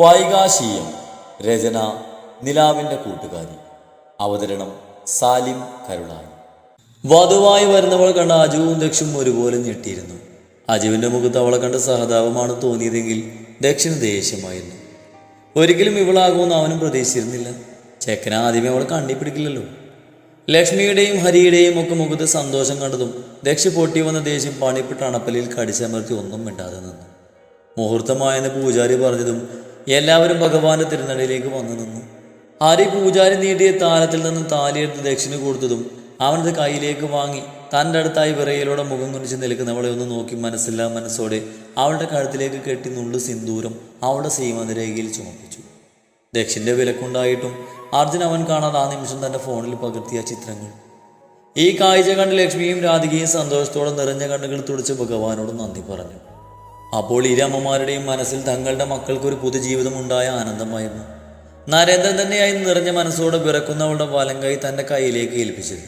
വൈകാശീയം രചന നിലാവിന്റെ കൂട്ടുകാരി. അവതരണം സാലിം കരുളായി. വധുവായി വരുന്നവൾ കണ്ട അജുവും ദക്ഷും ഒരുപോലെ ഞെട്ടിയിരുന്നു. അജുവിന്റെ മുഖത്ത് അവളെ കണ്ട സഹതാപമാണ് തോന്നിയതെങ്കിൽ ദക്ഷിന് ദേഷ്യമായിരുന്നു. ഒരിക്കലും ഇവളാകുമെന്ന് അവനും പ്രതീക്ഷിച്ചിരുന്നില്ല. ചെക്കന ആദ്യമേ അവളെ കണ്ണി പിടിക്കില്ലല്ലോ. ലക്ഷ്മിയുടെയും ഹരിയുടെയും ഒക്കെ മുഖത്ത് സന്തോഷം കണ്ടതും ദക്ഷ പൊട്ടി വന്ന ദേഷ്യം പണിപ്പെട്ട് അണപ്പലിൽ കടിച്ചമർത്തി ഒന്നും മിണ്ടാതെ നിന്നു. മുഹൂർത്തമായെന്ന് പൂജാരി പറഞ്ഞതും എല്ലാവരും ഭഗവാന്റെ തിരുനടയിലേക്ക് വന്നു നിന്നു. ഹരി പൂജാരി നീട്ടിയ താലത്തിൽ നിന്നും താലിയെടുത്ത് ദക്ഷിണ കൊടുത്തതും അവനത് കയ്യിലേക്ക് വാങ്ങി തന്റെ അടുത്തായി വിറയിലൂടെ മുഖം കുനിച്ച് നിൽക്കുന്നവളെ ഒന്ന് നോക്കി മനസ്സില്ലാ മനസ്സോടെ അവളുടെ കഴുത്തിലേക്ക് കെട്ടി നുള്ളു സിന്ദൂരം അവളുടെ സീമന്തരേഖയിൽ ചുമപ്പിച്ചു. ദക്ഷിന്റെ വിലക്കുണ്ടായിട്ടും അർജുൻ അവൻ കാണാതെ ആ നിമിഷം തന്റെ ഫോണിൽ പകർത്തിയ ചിത്രങ്ങൾ. ഈ കാഴ്ച കണ്ട് ലക്ഷ്മിയും രാധികയും സന്തോഷത്തോടെ നിറഞ്ഞ കണ്ണുകൾ തുടിച്ച് ഭഗവാനോട് നന്ദി പറഞ്ഞു. അപ്പോൾ ഇരമ്മമാരുടെയും മനസ്സിൽ തങ്ങളുടെ മക്കൾക്കൊരു പുതുജീവിതമുണ്ടായ ആനന്ദമായിരുന്നു. നരേന്ദ്രൻ തന്നെയായി നിറഞ്ഞ മനസ്സോടെ വിറക്കുന്നവളുടെ വലം കൈ തന്റെ കൈയിലേക്ക് ഏൽപ്പിച്ചത്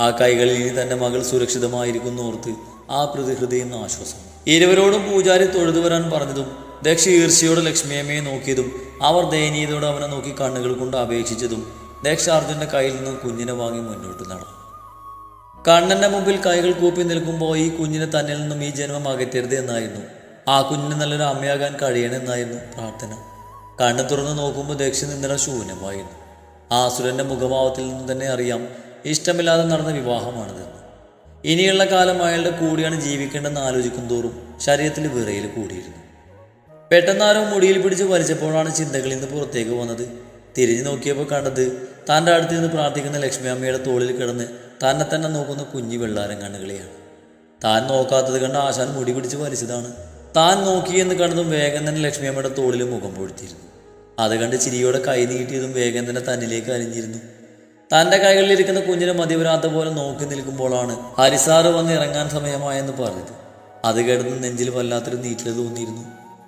ആ കൈകളിൽ ഇനി തന്റെ മകൾ സുരക്ഷിതമായിരിക്കുന്നു ഓർത്ത് ആ പ്രതിഹൃതിയും ആശ്വാസം. ഇരുവരോടും പൂജാരി തൊഴുതു വരാൻ പറഞ്ഞതും ദക്ഷ ഈർഷ്യയോടെ ലക്ഷ്മിയമ്മയെ നോക്കിയതും അവർ ദയനീയതയോടെ അവനെ നോക്കി കണ്ണുകൾ കൊണ്ട് അപേക്ഷിച്ചതും ദക്ഷ അർജുന്റെ കയ്യിൽ നിന്നും കുഞ്ഞിനെ വാങ്ങി മുന്നോട്ട് നടന്നു. കണ്ണന്റെ മുമ്പിൽ കൈകൾ കൂപ്പി നിൽക്കുമ്പോൾ ഈ കുഞ്ഞിനെ തന്നിൽ നിന്നും ഈ ജന്മം അകറ്റരുത് എന്നായിരുന്നു ആ കുഞ്ഞിന് നല്ലൊരു അമ്മയാകാൻ കഴിയണമെന്നായിരുന്നു പ്രാർത്ഥന. കണ്ണു തുറന്ന് നോക്കുമ്പോൾ ദക്ഷ നിന്നിട ശൂന്യമായിരുന്നു. ആ അസുരന്റെ മുഖഭാവത്തിൽ നിന്ന് തന്നെ അറിയാം ഇഷ്ടമില്ലാതെ നടന്ന വിവാഹമാണിതെന്ന്. ഇനിയുള്ള കാലം അയാളുടെ കൂടിയാണ് ജീവിക്കേണ്ടതെന്ന് ആലോചിക്കും തോറും ശരീരത്തിൽ വിറയിൽ കൂടിയിരുന്നു. പെട്ടെന്നാരോ മുടിയിൽ പിടിച്ച് വലിച്ചപ്പോഴാണ് ചിന്തകളിൽ നിന്ന് പുറത്തേക്ക് വന്നത്. തിരിഞ്ഞു നോക്കിയപ്പോൾ കണ്ടത് തന്റെ അടുത്ത് നിന്ന് പ്രാർത്ഥിക്കുന്ന ലക്ഷ്മി അമ്മയുടെ തോളിൽ കിടന്ന് തന്നെ തന്നെ നോക്കുന്ന കുഞ്ഞു വെള്ളാരം കണ്ണുകളെയാണ് താൻ നോക്കാത്തത് കണ്ട് ആശാൻ മുടി പിടിച്ച് വലിച്ചതാണ്. താൻ നോക്കിയെന്ന് കണ്ടതും വേഗം തന്നെ ലക്ഷ്മി അമ്മയുടെ തോളിൽ മുഖം പൊഴുത്തിയിരുന്നു. അത് കണ്ട് ചിരിയോടെ കൈ നീട്ടിയതും വേഗം തന്നെ തന്നിലേക്ക് അലിഞ്ഞിരുന്നു. തന്റെ കൈകളിലിരിക്കുന്ന കുഞ്ഞിനെ മതിവരാത്ത പോലെ നോക്കി നിൽക്കുമ്പോഴാണ് ഹരിസാറ് വന്ന് ഇറങ്ങാൻ സമയമായെന്ന് പറഞ്ഞത്. അത് കിടന്ന് നെഞ്ചിൽ വല്ലാത്തൊരു നീറ്റിൽ തോന്നിയിരുന്നു.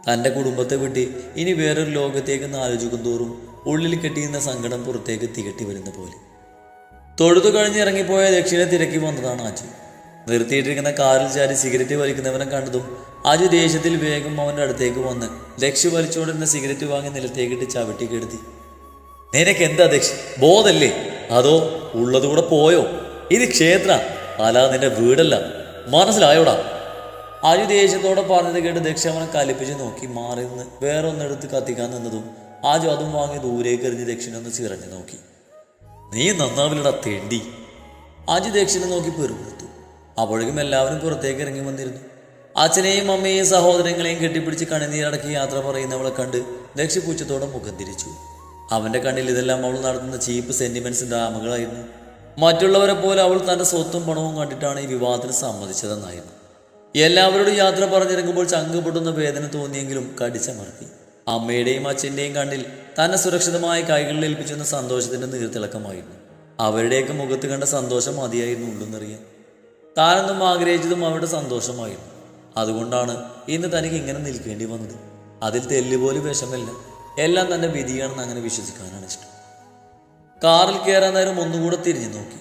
തന്റെ കുടുംബത്തെ വിട്ട് ഇനി വേറൊരു ലോകത്തേക്ക് ആലോചിക്കും തോറും ഉള്ളിൽ കെട്ടിയിരുന്ന സങ്കടം പുറത്തേക്ക് തികട്ടി വരുന്ന പോലെ. തൊഴുതു കഴിഞ്ഞ് ഇറങ്ങിപ്പോയ ദക്ഷിണ തിരക്കി വന്നതാണ് ആച്ചു നിർത്തിയിട്ടിരിക്കുന്ന കാറിൽ ചാരി സിഗരറ്റ് വലിക്കുന്നവനെ കണ്ടതും അജു ദേഷ്യത്തിൽ വേഗം അവന്റെ അടുത്തേക്ക് വന്ന് ദക്ഷി വലിച്ചുകൊണ്ടിരുന്ന സിഗരറ്റ് വാങ്ങി നിലത്തേക്കിട്ട് ചവിട്ടി കെടുത്തി. നിനക്ക് എന്താ ദക്ഷി? ബോധല്ലേ? അതോ ഉള്ളതുകൂടെ പോയോ? ഇത് ക്ഷേത്ര. അല്ല നിന്റെ വീടല്ല. മനസ്സിലായോടാ? അജു ദേഷ്യത്തോടെ പറഞ്ഞത് കേട്ട് ദക്ഷ അവനെ കലിപ്പിച്ച് നോക്കി മാറി നിന്ന് വേറെ ഒന്നെടുത്ത് കത്തിക്കാൻ നിന്നതും ആജു അതും വാങ്ങി ദൂരേക്ക് എറിഞ്ഞ് ദക്ഷിണൊന്ന് ചിറഞ്ഞു നോക്കി. നീ നന്നാവില്ലടാ തേണ്ടി. അജു ദക്ഷിണ നോക്കി പെറുകൊടുത്തു അപ്പോഴേക്കും എല്ലാവരും പുറത്തേക്ക് ഇറങ്ങി വന്നിരുന്നു. അച്ഛനെയും അമ്മയെയും സഹോദരങ്ങളെയും കെട്ടിപ്പിടിച്ച് കണ്ണുനീരടക്കി യാത്ര പറയുന്നവളെ കണ്ട് ലക്ഷ്യപൂച്ചത്തോടെ മുഖം തിരിച്ചു. അവന്റെ കണ്ണിൽ ഇതെല്ലാം അവൾ നടത്തുന്ന ചീപ്പ് സെന്റിമെന്റ്സ് ആമകളായിരുന്നു മറ്റുള്ളവരെ പോലെ അവൾ തന്റെ സ്വത്തും പണവും കണ്ടിട്ടാണ് ഈ വിവാഹത്തിന് സമ്മതിച്ചതെന്നായിരുന്നു. എല്ലാവരോടും യാത്ര പറഞ്ഞിറങ്ങുമ്പോൾ ചങ്ക് വേദന തോന്നിയെങ്കിലും കടിച്ചമർത്തി. അമ്മയുടെയും അച്ഛന്റെയും കണ്ണിൽ തന്നെ സുരക്ഷിതമായ കൈകളിൽ ഏൽപ്പിച്ചെന്ന സന്തോഷത്തിന്റെ നീർത്തിളക്കമായിരുന്നു. അവരുടെയൊക്കെ മുഖത്ത് കണ്ട സന്തോഷം മതിയായിരുന്നു ഉണ്ടെന്നറിയാൻ താനൊന്നും ആഗ്രഹിച്ചതും അവരുടെ സന്തോഷമായിരുന്നു. അതുകൊണ്ടാണ് ഇന്ന് തനിക്ക് ഇങ്ങനെ നിൽക്കേണ്ടി വന്നത്. അതിൽ തെല്ലുപോലും വിഷമല്ല എല്ലാം തന്നെ വിധിയാണെന്ന് അങ്ങനെ വിശ്വസിക്കാനാണ് ഇഷ്ടം. കാറിൽ കയറാൻ നേരം ഒന്നുകൂടെ തിരിഞ്ഞു നോക്കി.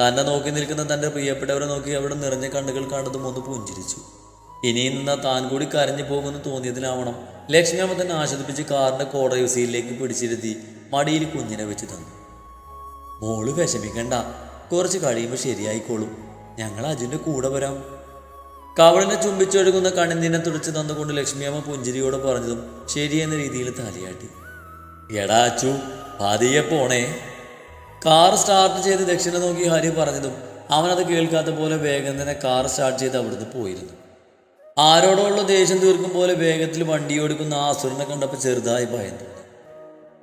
തന്നെ നോക്കി നിൽക്കുന്ന തന്റെ പ്രിയപ്പെട്ടവരെ നോക്കി അവിടെ നിറഞ്ഞ കണ്ണുകൾ കണ്ടതും ഒന്ന് പുഞ്ചിരിച്ചു. ഇനിയും നിന്നാ താൻ കൂടി കരഞ്ഞു പോകുമെന്ന് തോന്നിയതിനാവണം ലക്ഷ്മി അമ്മ തന്നെ ആശ്വസിപ്പിച്ച് കാറിന്റെ കോട സീലിലേക്ക് പിടിച്ചിരുത്തി മടിയിൽ കുഞ്ഞിനെ വെച്ച് തന്നു. മോൾ വിഷമിക്കണ്ട. കുറച്ച് കഴിയുമ്പോൾ ശരിയായിക്കോളും. ഞങ്ങൾ അജുന്റെ കൂടെ വരാം. കവളിനെ ചുംബിച്ചൊഴുകുന്ന കണ്ണിനെ തുടച്ച് തന്നുകൊണ്ട് ലക്ഷ്മിയമ്മ പുഞ്ചിരിയോടെ പറഞ്ഞതും ശരിയെന്ന രീതിയിൽ തലയാട്ടി. എടാ അച്ചു പതിയെ പോണേ. കാർ സ്റ്റാർട്ട് ചെയ്ത് ദക്ഷിണ നോക്കി ഹരി പറഞ്ഞതും അവനത് കേൾക്കാത്ത പോലെ വേഗം തന്നെ കാർ സ്റ്റാർട്ട് ചെയ്ത് അവിടുന്ന് പോയിരുന്നു. ആരോടുള്ള ദേഷ്യം തീർക്കും പോലെ വേഗത്തിൽ വണ്ടി ഓടിക്കുന്ന ആ അസുരനെ കണ്ടപ്പോൾ ചെറുതായി ഭയം തോന്നി.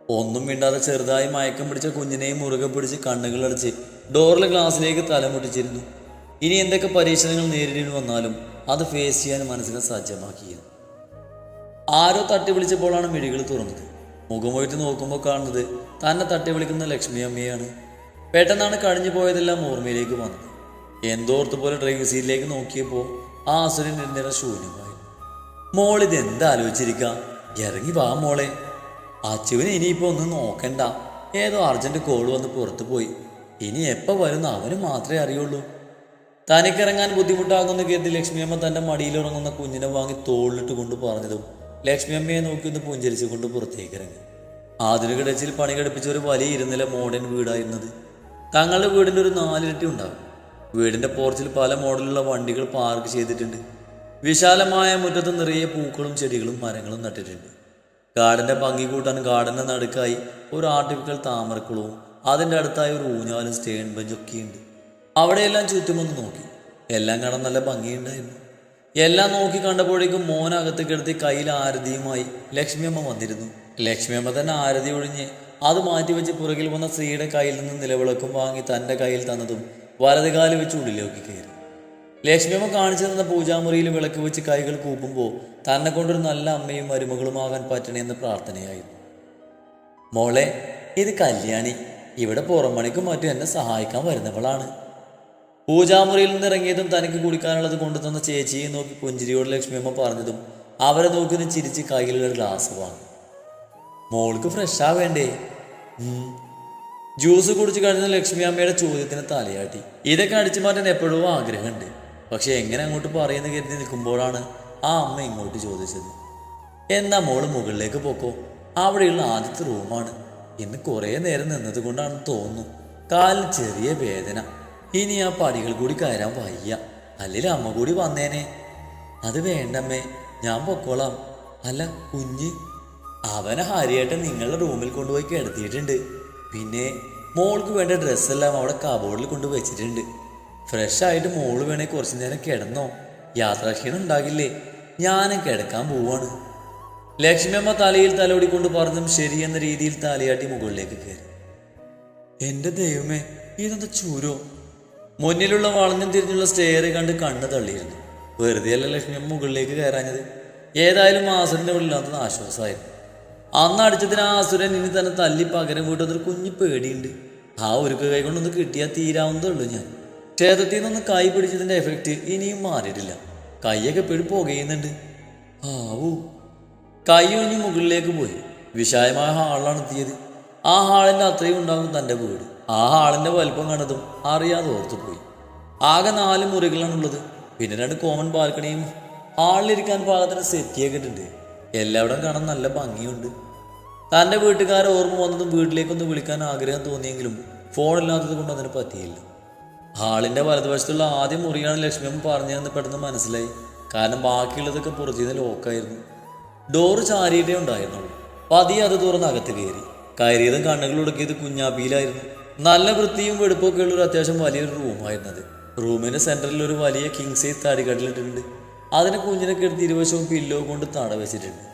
ഒന്നും മിണ്ടാതെ ചെറുതായി മയക്കം പിടിച്ച കുഞ്ഞിനെയും മുറുകെ പിടിച്ച് കണ്ണുകളടച്ച് ഡോറിലെ ഗ്ലാസ്സിലേക്ക് തലമുട്ടിച്ചിരുന്നു. ഇനി എന്തൊക്കെ പരീക്ഷണങ്ങൾ നേരിടേണ്ടി വന്നാലും അത് ഫേസ് ചെയ്യാൻ മനസ്സിനെ സജ്ജമാക്കിയത് ആരോ തട്ടി വിളിച്ചപ്പോഴാണ് മിഴികൾ തുറന്നത്. മുഖമൊഴിച്ച് നോക്കുമ്പോൾ കാണുന്നത് തന്നെ തട്ടി വിളിക്കുന്ന ലക്ഷ്മി അമ്മയാണ്. പെട്ടെന്നാണ് കഴിഞ്ഞു പോയതെല്ലാം ഓർമ്മയിലേക്ക് വന്നത്. എന്തോർത്ത് പോലെ ഡ്രൈവിംഗ് സീറ്റിലേക്ക് നോക്കിയപ്പോൾ ആ അസുരൻ ഇരുന്നിട ശൂന്യമായി. മോളിത് എന്താ ആലോചിച്ചിരിക്ക? ഇറങ്ങി വാ മോളെ. അച്ചുവിന് ഇനിയിപ്പോൾ ഒന്നും നോക്കണ്ട. ഏതോ അർജന്റ് കോൾ വന്ന് പുറത്തു പോയി ഇനി എപ്പോൾ വരുന്ന അവന് മാത്രമേ അറിയുള്ളൂ. തനിക്കിറങ്ങാൻ ബുദ്ധിമുട്ടാകുന്ന കരുതി ലക്ഷ്മിയമ്മ തന്റെ മടിയിലുറങ്ങുന്ന കുഞ്ഞിനെ വാങ്ങി തോളിലിട്ട് കൊണ്ട് പറഞ്ഞതും ലക്ഷ്മിയമ്മയെ നോക്കി ഒന്ന് പുഞ്ചരിച്ചുകൊണ്ട് പുറത്തേക്ക് ഇറങ്ങി ആധുനിക ഡച്ചിൽ പണി ഘടിപ്പിച്ച ഒരു വലിയ ഇരുന്നില മോഡേൺ വീടായിരുന്നത് തങ്ങളുടെ വീടിന്റെ ഒരു നാലിരട്ടി ഉണ്ടാകും. വീടിന്റെ പോർച്ചിൽ പല മോഡലുള്ള വണ്ടികൾ പാർക്ക് ചെയ്തിട്ടുണ്ട്. വിശാലമായ മുറ്റത്ത് നിറയെ പൂക്കളും ചെടികളും മരങ്ങളും നട്ടിട്ടുണ്ട്. ഗാർഡന്റെ ഭംഗി കൂട്ടാൻ ഗാർഡന്റെ നടുക്കായി ഒരു ആർട്ടിഫിക്കൽ താമരക്കുളവും അതിന്റെ അടുത്തായി ഒരു ഊഞ്ഞാലും സ്റ്റേൺ ബെഞ്ചൊക്കെയുണ്ട് അവിടെയെല്ലാം ചുറ്റുമൊന്ന് നോക്കി. എല്ലാം കാണാൻ നല്ല ഭംഗിയുണ്ടായിരുന്നു. എല്ലാം നോക്കി കണ്ടപ്പോഴേക്കും മോൻ അകത്ത് കിടത്തി കയ്യിൽ ആരതിയുമായി ലക്ഷ്മിയമ്മ വന്നിരുന്നു. ലക്ഷ്മിയമ്മ തന്നെ ആരതി ഒഴിഞ്ഞ് അത് മാറ്റിവെച്ച് പുറകിൽ വന്ന സ്ത്രീയുടെ കയ്യിൽ നിന്ന് നിലവിളക്കും വാങ്ങി തന്റെ കയ്യിൽ തന്നതും വലതുകാൽ വെച്ച് ഉള്ളിലേക്ക് കയറി. ലക്ഷ്മിയമ്മ കാണിച്ചു തന്ന പൂജാമുറിയിൽ വിളക്ക് വെച്ച് കൈകൾ കൂപ്പുമ്പോൾ തന്നെ കൊണ്ടൊരു നല്ല അമ്മയും മരുമകളുമാകാൻ പറ്റണേന്ന് പ്രാർത്ഥനയായിരുന്നു. മോളെ ഇത് കല്യാണി. ഇവിടെ പുറമണിക്കും മറ്റും എന്നെ സഹായിക്കാൻ വരുന്നവളാണ്. പൂജാമുറിയിൽ നിന്ന് ഇറങ്ങിയതും തനിക്ക് കുടിക്കാനുള്ളത് കൊണ്ടുതന്ന ചേച്ചിയെ നോക്കി പുഞ്ചിരിയോട് ലക്ഷ്മിയമ്മ പറഞ്ഞതും അവരെ നോക്കി ഒന്ന് ചിരിച്ച് കയ്യിലുള്ള ഗ്ലാസ് വാങ്ങി. മോൾക്ക് ഫ്രഷാ വേണ്ടേ? ജ്യൂസ് കുടിച്ച് കഴിഞ്ഞ ലക്ഷ്മി അമ്മയുടെ ചോദ്യത്തിന് തലയാട്ടി. ഇതൊക്കെ അടിച്ചു മാറ്റാൻ എപ്പോഴും ആഗ്രഹമുണ്ട്. പക്ഷെ എങ്ങനെ അങ്ങോട്ട് പറയുന്ന കരുതി നിൽക്കുമ്പോഴാണ് ആ അമ്മ ഇങ്ങോട്ട് ചോദിച്ചത്. എന്നാ മോൾ മുകളിലേക്ക് പോക്കോ. അവിടെയുള്ള ആദ്യത്തെ റൂമാണ് ഇന്ന് കുറേ നേരം നിന്നത് കൊണ്ടാണെന്ന് തോന്നുന്നു. കാലിന് ചെറിയ വേദന. ഇനി ആ പടികൾ കൂടി കയറാൻ വയ്യ. അല്ലെങ്കിൽ അമ്മ കൂടി വന്നേനെ. അത് വേണ്ടമ്മേ ഞാൻ പൊക്കോളാം. അല്ല കുഞ്ഞ്. അവനെ ഹരിയേട്ടൻ നിങ്ങളുടെ റൂമിൽ കൊണ്ടുപോയി കിടത്തിയിട്ടുണ്ട്. പിന്നെ മോൾക്ക് വേണ്ട ഡ്രസ്സെല്ലാം അവിടെ കബോർഡിൽ കൊണ്ട് വെച്ചിട്ടുണ്ട്. ഫ്രഷ് ആയിട്ട് മോൾ വേണേ കുറച്ച് നേരം കിടന്നോ. യാത്രാക്ഷീണം ഉണ്ടാകില്ലേ? ഞാനും കിടക്കാൻ പോവാണ്. ലക്ഷ്മിയമ്മ തലയിൽ തലോടിക്കൊണ്ട് പറഞ്ഞതും ശരിയെന്ന രീതിയിൽ തലയാട്ടി മുകളിലേക്ക് കയറി. എന്റെ ദൈവമേ ഇതെന്താ ചൂരോ? മുന്നിലുള്ള വളഞ്ഞും തിരിഞ്ഞുള്ള സ്റ്റെയർ കണ്ട് കണ്ണ് തള്ളിയിരുന്നു. വെറുതെയല്ല ലക്ഷ്മി മുകളിലേക്ക് കയറാഞ്ഞത്. ഏതായാലും ആസുരന്റെ ഉള്ളിലാത്തത് ആശ്വാസമായിരുന്നു. അന്ന് അടിച്ചതിന് ആസുരൻ ഇനി തന്നെ തല്ലി പകരം വീട്ടുന്നൊരു കുഞ്ഞു പേടിയുണ്ട്. ആ ഒരു കൈ കൊണ്ടൊന്ന് കിട്ടിയാൽ തീരാവുന്നതേ ഞാൻ. ക്ഷേത്രത്തിൽ നിന്നൊന്ന് കൈ പിടിച്ചതിന്റെ എഫക്റ്റ് ഇനിയും മാറിയിട്ടില്ല. കൈയൊക്കെ എപ്പോഴും പുകയുന്നുണ്ട്. ആവൂ. കൈ ഒഴിഞ്ഞ് മുകളിലേക്ക് പോയി. വിശാലമായ ഹാളിലാണ് എത്തിയത്. ആ ഹാളിന്റെ അത്രയും ഉണ്ടാകും തന്റെ വീട്. ആ ആളിന്റെ വലുപ്പം കണ്ടതും അറിയാതെ ഓർത്തുപോയി ആകെ നാല് മുറികളാണുള്ളത് പിന്നെ രണ്ട് കോമൺ ബാൽക്കണിയും ഹാളിലിരിക്കാൻ പാകത്തിന് സെറ്റ് ചെയ്തിട്ടുണ്ട് എല്ലായിടം കാണാൻ നല്ല ഭംഗിയുണ്ട്. തന്റെ വീട്ടുകാരെ ഓർമ്മ വന്നതും വീട്ടിലേക്കൊന്ന് വിളിക്കാൻ ആഗ്രഹം തോന്നിയെങ്കിലും ഫോണില്ലാത്തത് കൊണ്ട് അതിന് പറ്റിയില്ല. ഹാളിന്റെ വലതുവശത്തുള്ള ആദ്യ മുറിയാണ് ലക്ഷ്മിയമ്മ പറഞ്ഞതെന്ന് പെട്ടെന്ന് മനസ്സിലായി. കാരണം ബാക്കിയുള്ളതൊക്കെ പുറത്തുനിന്ന് ലോക്കായിരുന്നു ഡോറ് ചാരിയിട്ടേ ഉണ്ടായിരുന്നുള്ളൂ. പതിയെ അത് തുറന്ന് അകത്ത് കയറി. കയറിയതും കണ്ണുകൾ ഉടക്കിയത് കുഞ്ഞാപ്പിയിലായിരുന്നു. നല്ല വൃത്തിയും വെടുപ്പൊക്കെ ഉള്ള ഒരു അത്യാവശ്യം വലിയൊരു റൂമായിരുന്നത്. റൂമിന്റെ സെന്ററിൽ ഒരു വലിയ കിങ് സൈസ് തടികടലിട്ടുണ്ട് അതിന് കുഞ്ഞിനെ കിടത്തി ഇരുവശവും പില്ലോ കൊണ്ട് തട വെച്ചിട്ടുണ്ട്.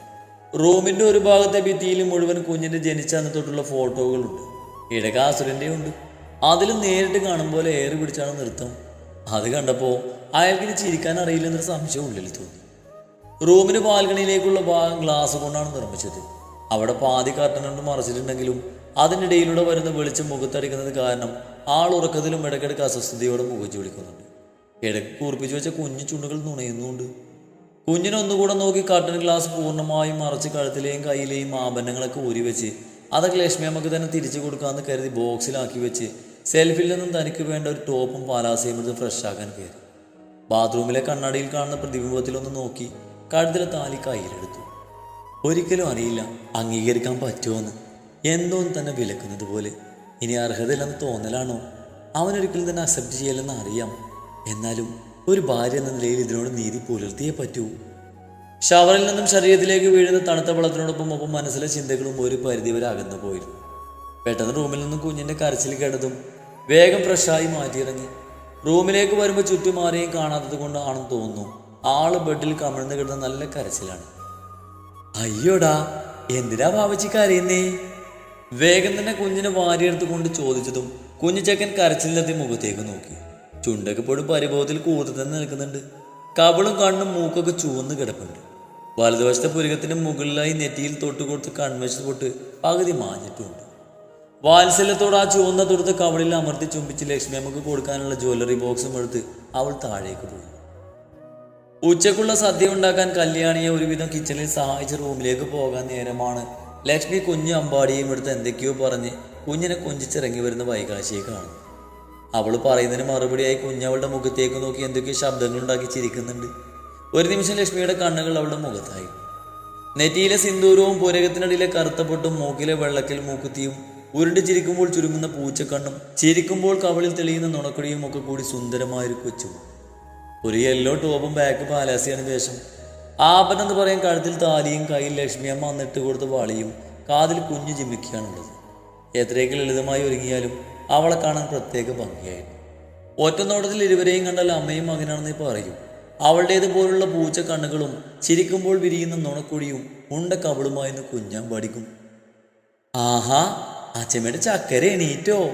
റൂമിന്റെ ഒരു ഭാഗത്തെ ഭിത്തിയിൽ മുഴുവൻ കുഞ്ഞിന്റെ ജനിച്ച അന്ന് തൊട്ടുള്ള ഫോട്ടോകളുണ്ട് ഇടകാസുരന്റെ ഉണ്ട്. അതിൽ നേരിട്ട് കാണും പോലെ ഏറി പിടിച്ചാണ് നൃത്തം. അത് കണ്ടപ്പോൾ അയാൾക്കിനി ചിരിക്കാൻ അറിയില്ലെന്നൊരു സംശയം ഉള്ളിൽ തോന്നി. റൂമിന് ബാൽക്കണിയിലേക്കുള്ള ഭാഗം ഗ്ലാസ് കൊണ്ടാണ് നിർമ്മിച്ചത്. അവിടെ പാതി കർട്ടൻ കൊണ്ട് മറച്ചിട്ടുണ്ടെങ്കിലും അതിനിടയിലൂടെ വരുന്ന വെളിച്ചം മുഖത്തടിക്കുന്നത് കാരണം ആൾ ഉറക്കത്തിലും ഇടയ്ക്കിടയ്ക്ക് അസ്വസ്ഥതയോടെ മുഖം വിളിക്കുന്നുണ്ട് ഇടയ്ക്ക് കൂർപ്പിച്ചു വെച്ച കുഞ്ഞു ചുണ്ടുകൾ നുണയുന്നുണ്ട്. കുഞ്ഞിനെ ഒന്നുകൂടെ നോക്കി കർട്ടൻ ഗ്ലാസ് പൂർണമായും മറച്ച് കഴുത്തിലെയും കയ്യിലെയും ആഭരണങ്ങളൊക്കെ ഊരി വെച്ച് അതൊക്കെ ലക്ഷ്മി അമ്മയ്ക്ക് തന്നെ തിരിച്ചു കൊടുക്കാമെന്ന് കരുതി ബോക്സിലാക്കി വെച്ച് സെൽഫിൽ നിന്നും തനിക്ക് വേണ്ട ഒരു ടോപ്പും പാലാസയും എടുത്ത് ഫ്രഷ് ആക്കാൻ കയറി. ബാത്റൂമിലെ കണ്ണാടിയിൽ കാണുന്ന പ്രതിബിംബത്തിലൊന്ന് നോക്കി കഴുത്തിലെ താലി കയ്യിലെടുത്തു. ഒരിക്കലും അറിയില്ല അംഗീകരിക്കാൻ പറ്റുമോന്ന് എന്തോന്ന് തന്നെ വിലക്കുന്നത് പോലെ? ഇനി അർഹതയില്ലെന്ന് തോന്നലാണോ? അവനൊരിക്കലും തന്നെ അക്സെപ്റ്റ് ചെയ്യില്ലെന്ന് അറിയാം. എന്നാലും ഒരു ഭാര്യ എന്ന നിലയിൽ ഇതിനോട് നീതി പുലർത്തിയേ പറ്റൂ. ഷവറിൽ നിന്നും ശരീരത്തിലേക്ക് വീഴുന്ന തണുത്ത വെള്ളത്തിനോടൊപ്പം ഒപ്പം മനസ്സിലെ ചിന്തകളും ഒരു പരിധിവരെ അകന്നു പോയിരുന്നു പെട്ടെന്ന് റൂമിൽ നിന്നും കുഞ്ഞിന്റെ കരച്ചിൽ കേട്ടതും വേഗം ഫ്രഷായി മാറ്റിയിറങ്ങി. റൂമിലേക്ക് വരുമ്പോൾ ചുറ്റും ആരെയും കാണാത്തത് കൊണ്ടാണെന്ന് തോന്നുന്നു ആൾ ബെഡിൽ കമിഴ്ന്ന് കിടന്ന നല്ല കരച്ചിലാണ്. അയ്യോടാ എന്തിനാ ഭാവിച്ച് കരയുന്നേ? വേഗം തന്നെ കുഞ്ഞിനെ വാരിയെടുത്ത് കൊണ്ട് ചോദിച്ചതും കുഞ്ഞു ചെക്കൻ കരച്ചിലെത്തി മുഖത്തേക്ക് നോക്കി. ചുണ്ടൊക്കെ പോലും പരിഭവത്തിൽ കൂത്തു തന്നെ നിൽക്കുന്നുണ്ട്. കബളും കണ്ണും മൂക്കൊക്കെ ചുവന്ന് കിടപ്പുണ്ട്. വലതുവശത്തെ പുരുകത്തിന് മുകളിലായി നെറ്റിയിൽ തൊട്ട് കൊടുത്ത് കൺവെച്ചു പൊട്ട് പകുതി മാഞ്ഞിട്ടുണ്ട്. വാത്സല്യത്തോട് ആ ചുവന്ന തുടർത്ത് കവളിൽ അമർത്തി ചുംബിച്ച് ലക്ഷ്മി അമ്മയ്ക്ക് കൊടുക്കാനുള്ള ജ്വല്ലറി ബോക്സും എടുത്ത് അവൾ താഴേക്ക് പോയി. ഉച്ചക്കുള്ള സദ്യ ഉണ്ടാക്കാൻ കല്യാണിയെ ഒരുവിധം കിച്ചണിൽ സഹായിച്ച് റൂമിലേക്ക് പോകാൻ നേരമാണ് ലക്ഷ്മി കുഞ്ഞു അമ്പാടിയും എടുത്ത് എന്തൊക്കെയോ പറഞ്ഞ് കുഞ്ഞിനെ കൊഞ്ചിച്ചിറങ്ങി വരുന്ന വൈകാശിയെ കാണും. അവൾ പറയുന്നതിന് മറുപടിയായി കുഞ്ഞ് അവളുടെ മുഖത്തേക്ക് നോക്കി എന്തൊക്കെയോ ശബ്ദങ്ങൾ ഉണ്ടാക്കി ചിരിക്കുന്നുണ്ട്. ഒരു നിമിഷം ലക്ഷ്മിയുടെ കണ്ണുകൾ അവളുടെ മുഖത്തായി. നെറ്റിയിലെ സിന്ദൂരവും പുരകത്തിനടിയിലെ കറുത്തപ്പൊട്ടും മൂക്കിലെ വെള്ളക്കൽ മൂക്കുത്തിയും ഉരുണ്ട് ചിരിക്കുമ്പോൾ ചുരുങ്ങുന്ന പൂച്ചക്കണ്ണും ചിരിക്കുമ്പോൾ കവളിൽ തെളിയുന്ന നുണക്കുഴിയും ഒക്കെ കൂടി സുന്ദരമായൊരു കൊച്ചു ഒരു യെല്ലോ ടോപ്പും ബാക്ക് പാലാസിയാണ് വേഷം. ആപൻ എന്ന് പറയാൻ കഴുത്തിൽ താലിയും കയ്യിൽ ലക്ഷ്മിയമ്മ വന്നിട്ട് കൊടുത്ത വാളിയും കാതിൽ കുഞ്ഞു ചിമ്മിക്കുകയാണുള്ളത്. എത്രയൊക്കെ ലളിതമായി ഒരുങ്ങിയാലും അവളെ കാണാൻ പ്രത്യേക ഭംഗിയായിരുന്നു. ഒറ്റ നോട്ടത്തിൽ ഇരുവരെയും കണ്ടാൽ അമ്മയും മകനാണെന്ന് പറയും അവളുടേതുപോലുള്ള പൂച്ച കണ്ണുകളും ചിരിക്കുമ്പോൾ വിരിയുന്ന നുണക്കുഴിയും ഉണ്ട കവളുമായിരുന്നു കുഞ്ഞാൻ പഠിക്കും ആഹാ അച്ഛമ്മയുടെ ചക്കര എണീറ്റോ?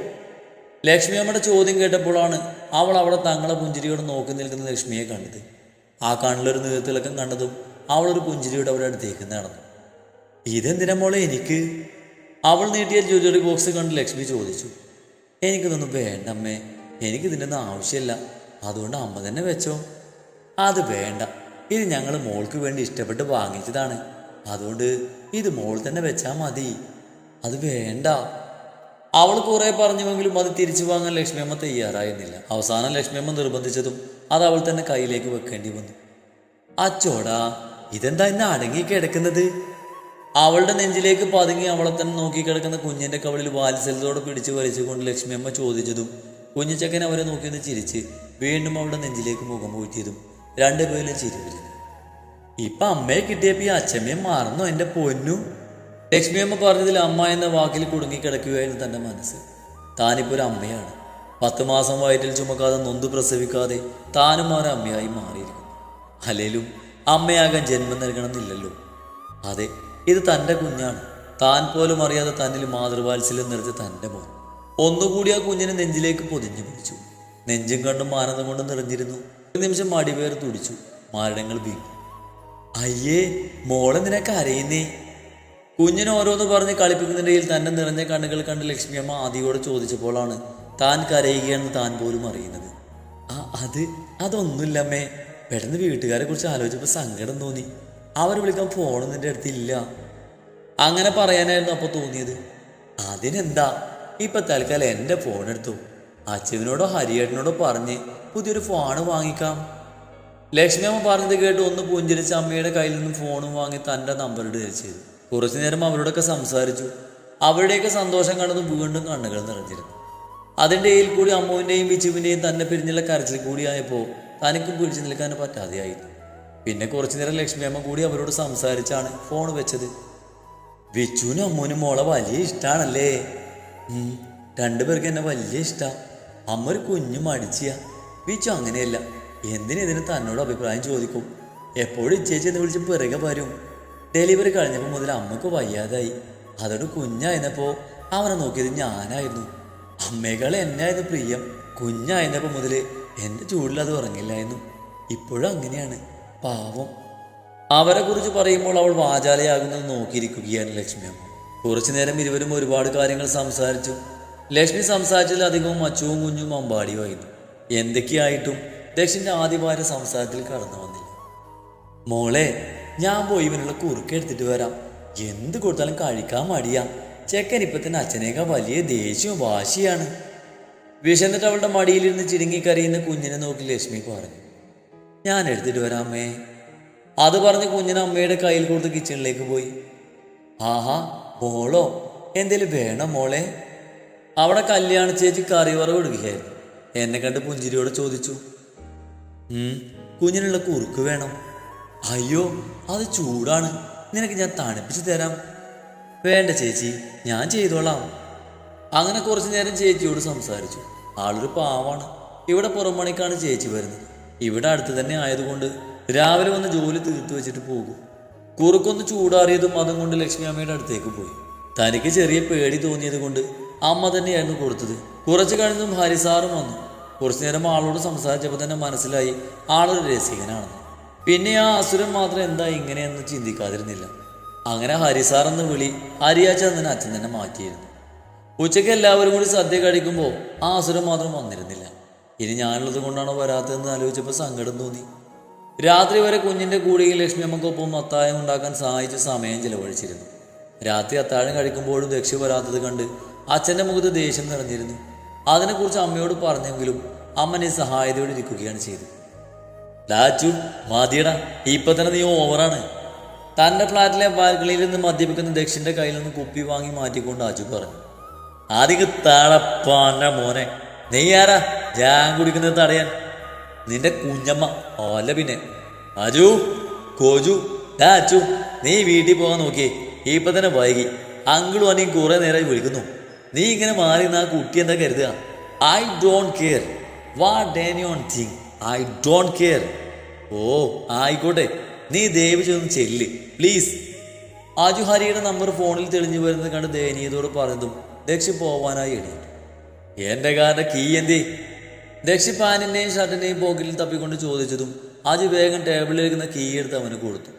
ലക്ഷ്മി അമ്മയുടെ ചോദ്യം കേട്ടപ്പോഴാണ് അവൾ അവിടെ തങ്ങളെ പുഞ്ചിരിയോട് നോക്കി നിൽക്കുന്ന ലക്ഷ്മിയെ കണ്ടത്. ആ കണ്ണിലൊരു നീർത്തിളക്കം കണ്ടതും അവളൊരു പുഞ്ചിരിയോട് അവരുടെ അടുത്തേക്ക് നടന്നു. ഇതെന്തിനാ മോളെ എനിക്ക്? അവൾ നീട്ടിയ ജ്വല്ലറി ബോക്സ് കണ്ട് ലക്ഷ്മി ചോദിച്ചു. എനിക്കിതൊന്നും വേണ്ട അമ്മേ. എനിക്കിതിന്റെയൊന്നും ആവശ്യമില്ല. അതുകൊണ്ട് അമ്മ തന്നെ വെച്ചോ. അത് വേണ്ട. ഇത് ഞങ്ങൾ മോൾക്ക് വേണ്ടി ഇഷ്ടപ്പെട്ട് വാങ്ങിച്ചതാണ്. അതുകൊണ്ട് ഇത് മോൾ തന്നെ വെച്ചാൽ മതി. അത് വേണ്ട. അവൾ കുറേ പറഞ്ഞുവെങ്കിലും അത് തിരിച്ചു വാങ്ങാൻ ലക്ഷ്മിയമ്മ തയ്യാറായിരുന്നില്ല. അവസാനം ലക്ഷ്മിയമ്മ നിർബന്ധിച്ചതും അത് അവൾ തന്നെ കയ്യിലേക്ക് വെക്കേണ്ടി വന്നു. അച്ചോടാ ഇതെന്താ എന്നെ അടങ്ങി കിടക്കുന്നത്? അവളുടെ നെഞ്ചിലേക്ക് പതുങ്ങി അവളെ തന്നെ നോക്കി കിടക്കുന്ന കുഞ്ഞിന്റെ കവളിൽ വാത്സല്യത്തോടെ പിടിച്ചു വലിച്ചുകൊണ്ട് ലക്ഷ്മിയമ്മ ചോദിച്ചതും കുഞ്ഞിച്ചക്കൻ അവരെ നോക്കിയൊന്ന് ചിരിച്ച് വീണ്ടും അവളുടെ നെഞ്ചിലേക്ക് മുഖം പൂറ്റിയതും രണ്ടുപേരും ചിരി ഇപ്പൊ അമ്മയെ കിട്ടിയപ്പോ ഈ അച്ഛമ്മയെ മറന്നോ എന്റെ പൊന്നു? ലക്ഷ്മിയമ്മ പറഞ്ഞതിൽ അമ്മ എന്ന വാക്കിൽ കുടുങ്ങി കുടുങ്ങിക്കിടക്കുകയായിരുന്നു തന്റെ മനസ്സ്. താനിപ്പോ ഒരു അമ്മയാണ്. പത്ത് മാസം വയറ്റിൽ ചുമക്കാതെ നൊന്തു പ്രസവിക്കാതെ താനും ഒരു അമ്മയായി മാറിയിരിക്കുന്നു. അല്ലേലും അമ്മയാകാൻ ജന്മം നൽകണമെന്നില്ലല്ലോ. അതെ ഇത് തന്റെ കുഞ്ഞാണ്. താൻ പോലും അറിയാതെ തന്നിൽ മാതൃവാത്സല്യം നിറച്ച് തന്റെ മോൻ. ഒന്നുകൂടി ആ കുഞ്ഞിനെ നെഞ്ചിലേക്ക് പൊതിഞ്ഞു പിടിച്ചു. നെഞ്ചും കണ്ടും ആനന്ദം കൊണ്ടും നിറഞ്ഞിരുന്നു. ഒരു നിമിഷം മടിവേർ തുടിച്ചു. മാരണങ്ങൾ വീങ്ങി അയ്യേ മോളെന്തിനാ കരയുന്നേ കുഞ്ഞിനെ ഓരോന്ന് പറഞ്ഞ് കളിപ്പിക്കുന്നതിൽ തന്നെ നിറഞ്ഞ കണ്ണുകൾ കണ്ട് ലക്ഷ്മിയമ്മ ആദിയോട് ചോദിച്ചപ്പോഴാണ് താൻ കരയുകയാണെന്ന് താൻ പോലും അറിയുന്നത്. ആ അത് അതൊന്നുമില്ലമ്മേ. പെട്ടെന്ന് വീട്ടുകാരെ കുറിച്ച് ആലോചിച്ചപ്പോൾ സങ്കടം തോന്നി. അവർ വിളിക്കാൻ ഫോണൊന്നും നിന്റെ അടുത്തില്ല അങ്ങനെ പറയാനായിരുന്നു അപ്പോൾ തോന്നിയത്. അതിനെന്താ? ഇപ്പൊ തൽക്കാലം എന്റെ ഫോൺ എടുത്തു. അച്ഛനോടോ ഹരിയേട്ടനോടോ പറഞ്ഞ് പുതിയൊരു ഫോണ് വാങ്ങിക്കാം. ലക്ഷ്മി അമ്മ പറഞ്ഞത് കേട്ട് ഒന്ന് പുഞ്ചിരിച്ച് അമ്മയുടെ കയ്യിൽ നിന്നും ഫോണും വാങ്ങി തന്റെ നമ്പർ ഇടുകയും കുറച്ചു നേരം അവരോടൊക്കെ സംസാരിച്ചു. അവരുടെയൊക്കെ സന്തോഷം കണ്ടത് വീണ്ടും കണ്ണുകൾ നിറഞ്ഞിരുന്നു. അതിന്റെ ഇടയിൽ കൂടി അമ്മുവിന്റെയും ബിച്ചുവിന്റെയും തന്നെ പിരിഞ്ഞുള്ള കരച്ചിൽ കൂടിയായപ്പോൾ തനിക്കും പിടിച്ചു നിൽക്കാൻ പറ്റാതെയായിരുന്നു പിന്നെ കുറച്ചു നേരം ലക്ഷ്മി അമ്മ കൂടി അവരോട് സംസാരിച്ചാണ് ഫോൺ വെച്ചത്. വിച്ചുവിനും അമ്മുവിനും മോളെ വലിയ ഇഷ്ടമാണല്ലേ രണ്ടുപേർക്ക് എന്നെ വലിയ ഇഷ്ടമാണ് അമ്മ ഒരു കുഞ്ഞു മടിച്ചിയ. വിച്ചു അങ്ങനെയല്ല. എന്തിനെതിന് തന്നോട് അഭിപ്രായം ചോദിക്കും? എപ്പോഴും ഇച്ചേച്ചി എന്ന് വിളിച്ച് പിറകെ വരും. ഡെലിവറി കഴിഞ്ഞപ്പോൾ മുതൽ അമ്മയ്ക്ക് വയ്യാതായി. അതോട് കുഞ്ഞായിരുന്നപ്പോൾ അവനെ നോക്കിയത് ഞാനായിരുന്നു. അമ്മേക്കാൾ എന്നായിരുന്നു പ്രിയം? കുഞ്ഞായിരുന്നപ്പോൾ മുതൽ എന്റെ ചൂടിൽ അത് ഉറങ്ങില്ലായിരുന്നു. ഇപ്പോഴും അങ്ങനെയാണ്. പാവം. അവരെ കുറിച്ച് പറയുമ്പോൾ അവൾ വാചാലയാകുന്നത് നോക്കിയിരിക്കുകയാണ് ലക്ഷ്മി അമ്മ. കുറച്ചു നേരം ഇരുവരും ഒരുപാട് കാര്യങ്ങൾ സംസാരിച്ചു. ലക്ഷ്മി സംസാരിച്ചതിൽ അധികവും അച്ചുവും കുഞ്ഞും അമ്പാടിയുമായിരുന്നു എന്തൊക്കെയായിട്ടും ദക്ഷിന്റെ ആദ്യ ഭാര്യ സംസാരത്തിൽ കടന്നു വന്നില്ല. മോളെ ഞാൻ പോയി ഇവനുള്ള കുറുക്കെടുത്തിട്ട് വരാം. എന്ത് കൊടുത്താലും കഴിക്കാൻ മടിയാ. ചെക്കൻ അച്ഛനേക്കാൾ വലിയ ദേഷ്യവും വാശിയാണ്. വിശന്നിട്ട് അവളുടെ മടിയിലിരുന്ന് ചിരുങ്ങിക്കറിയുന്ന കുഞ്ഞിനെ നോക്കി ലക്ഷ്മി പറഞ്ഞു ഞാൻ എടുത്തിട്ട് വരാമേ അത് പറഞ്ഞ് കുഞ്ഞിനെ അമ്മയുടെ കയ്യിൽ കൊടുത്ത് കിച്ചണിലേക്ക് പോയി. ആഹാ മോളോ എന്തേലും വേണം മോളെ? അവിടെ കല്യാണ ചേച്ചി കറിവറവ് ഇടുകയായിരുന്നു. എന്നെ കണ്ട് പുഞ്ചിരിയോടെ ചോദിച്ചു കുഞ്ഞിനുള്ള കുറുക്ക് വേണം. അയ്യോ അത് ചൂടാണ്. നിനക്ക് ഞാൻ തണുപ്പിച്ച് തരാം. വേണ്ട ചേച്ചി ഞാൻ ചെയ്തോളാം. അങ്ങനെ കുറച്ചു നേരം ചേച്ചിയോട് സംസാരിച്ചു. ആളൊരു പാവാണ്. ഇവിടെ പുറം പുറമണിക്കാണ് ചേച്ചി വരുന്നത്. ഇവിടെ അടുത്ത് തന്നെ ആയതുകൊണ്ട് രാവിലെ വന്ന് ജോലി തീർത്തു വെച്ചിട്ട് പോകും. കുറുക്കൊന്ന് ചൂടാറിയതും അതും കൊണ്ട് ലക്ഷ്മി അമ്മയുടെ അടുത്തേക്ക് പോയി. തനിക്ക് ചെറിയ പേടി തോന്നിയത് കൊണ്ട് അമ്മ തന്നെയായിരുന്നു കൊടുത്തത്. കുറച്ച് കഴിഞ്ഞും ഹരിസാറും വന്നു. കുറച്ചു നേരം ആളോട് സംസാരിച്ചപ്പോൾ തന്നെ മനസ്സിലായി ആളൊരു രസികനാണെന്ന്. പിന്നെ ആ അസുരം മാത്രം എന്താ ഇങ്ങനെയെന്ന് ചിന്തിക്കാതിരുന്നില്ല. അങ്ങനെ ഹരിസാർ എന്ന് വിളി ഹരിയാച്ചെന്നെ അച്ഛൻ തന്നെ മാറ്റിയിരുന്നു. ഉച്ചയ്ക്ക് എല്ലാവരും കൂടി സദ്യ കഴിക്കുമ്പോൾ ആ അസുരം മാത്രം വന്നിരുന്നില്ല. ഇനി ഞാനുള്ളത് കൊണ്ടാണോ വരാത്തതെന്ന് ആലോചിച്ചപ്പോൾ സങ്കടം തോന്നി. രാത്രി വരെ കുഞ്ഞിന്റെ കൂടെയും ലക്ഷ്മിയമ്മക്കൊപ്പം അത്താഴം ഉണ്ടാക്കാൻ സഹായിച്ച് സമയം ചിലവഴിച്ചിരുന്നു. രാത്രി അത്താഴം കഴിക്കുമ്പോഴും ലക്ഷ്മി വരാത്തത് കണ്ട് അച്ഛന്റെ മുഖത്ത് ദേഷ്യം നിറഞ്ഞിരുന്നു. അതിനെക്കുറിച്ച് അമ്മയോട് പറഞ്ഞെങ്കിലും അമ്മനെ സഹായതയോടെ ഇരിക്കുകയാണ് ചെയ്തത്. ഡാച്ചു മതിയടാ. ഇപ്പൊ തന്നെ നീ ഓവറാണ് തന്റെ ഫ്ലാറ്റിലെ ബാൽക്കണിയിൽ നിന്ന് മദ്യപിക്കുന്ന ദക്ഷിന്റെ കയ്യിൽ നിന്ന് കുപ്പി വാങ്ങി മാറ്റിക്കൊണ്ട് അജു പറഞ്ഞു. അധിക തളപ്പാന്റെ മോനെ. നീ ആരാ? ഞാൻ കുടിക്കുന്നത് തടയാൻ. നിന്റെ കുഞ്ഞമ്മ. ഓല പിന്നെ. അജു കോജു ഡാ അച്ചു നീ വീട്ടിൽ പോകാൻ നോക്കിയേ. ഇപ്പൊ തന്നെ വൈകി. അങ്കിളും അനിയും കുറേ നേരമായി വിളിക്കുന്നു. നീ ഇങ്ങനെ മാറി ആ കുട്ടി എന്താ കരുതുക? I don't care. What anyone think I don't care. ഓ ആയിക്കോട്ടെ. നീ ദയവ് ചെയ്തൊന്ന് ചെല്ല്. പ്ലീസ് ആജു ഹരിയുടെ നമ്പർ ഫോണിൽ തെളിഞ്ഞു വരുന്നത് കണ്ട് ദയനീയതോട് പറഞ്ഞതും ദക്ഷി പോവാനായി എണീറ്റു. എന്റെ കാറിന്റെ കീ എന്തേ? ദക്ഷി പാനിന്റെയും ഷർട്ടിന്റെയും പോക്കറ്റിൽ തപ്പിക്കൊണ്ട് ചോദിച്ചതും ആജു വേഗം ടേബിളിൽ ഇരിക്കുന്ന കീ എടുത്ത് അവന് കൊടുത്തു.